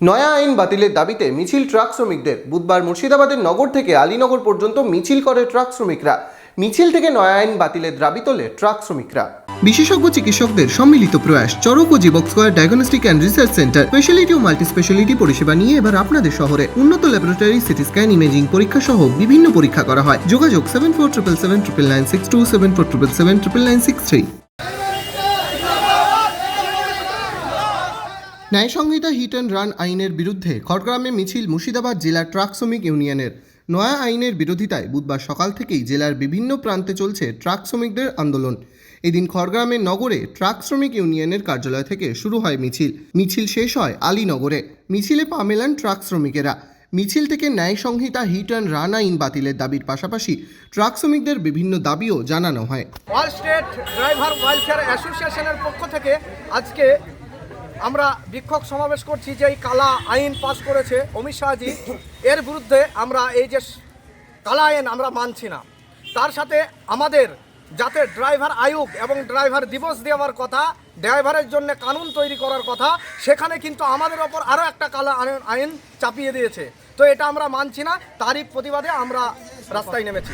নয়া আইন বাতিলের দাবিতে মিছিল ট্রাক শ্রমিকদের। বুধবার মুর্শিদাবাদের নগর থেকে আলীনগর পর্যন্ত মিছিল করে ট্রাক শ্রমিকরা। মিছিল থেকে নয়া আইন বাতিলের দাবি তোলে ট্রাক শ্রমিকরা। বিশেষজ্ঞ চিকিৎসকদের সম্মিলিত প্রয়াস চরক ও Jivak square diagnostic and research centre. Speciality O multi speciality পরিষেবা নিয়ে এবার আপনাদের শহরে উন্নত ল্যাবরেটরি সিটি স্ক্যান ইমেজিং পরীক্ষা সহ বিভিন্ন পরীক্ষা করা হয়। যোগাযোগ seven four triple seven triple nine six two seven four triple seven triple nine six three ন্যায় সংহিতা হিট অ্যান্ড রান আইনের বিরুদ্ধে খড়গ্রামে মিছিল মুর্শিদাবাদ জেলা ট্রাক শ্রমিক ইউনিয়নের। নয়া আইনের বিরোধিতায় বুধবার সকাল থেকেই জেলার বিভিন্ন প্রান্তে চলছে ট্রাক শ্রমিকদের আন্দোলন। এদিন খড়গ্রামের নগরে ট্রাক শ্রমিক ইউনিয়নের কার্যালয় থেকে শুরু হয় মিছিল। মিছিল শেষ হয় আলীনগরে। মিছিলে পা মেলান ট্রাক শ্রমিকেরা। মিছিল থেকে ন্যায় সংহিতা হিট অ্যান্ড রান আইন বাতিলের দাবির পাশাপাশি ট্রাক শ্রমিকদের বিভিন্ন দাবিও জানানো হয়। অল স্টেট ড্রাইভার ওয়েলফেয়ার অ্যাসোসিয়েশনের পক্ষ থেকে আজকে আমরা বিক্ষোভ সমাবেশ করছি যে এই কালা আইন পাস করেছে অমিত শাহজি, এর বিরুদ্ধে আমরা এই যে কালা আইন আমরা মানছি না। তার সাথে আমাদের যাতে ড্রাইভার আয়োগ এবং ড্রাইভার দিবস দেওয়ার কথা, ড্রাইভারের জন্য কানুন তৈরি করার কথা, সেখানে কিন্তু আমাদের ওপর আরও একটা কালা আইন- আইন চাপিয়ে দিয়েছে। তো এটা আমরা মানছি না, তারই প্রতিবাদে আমরা রাস্তায় নেমেছি।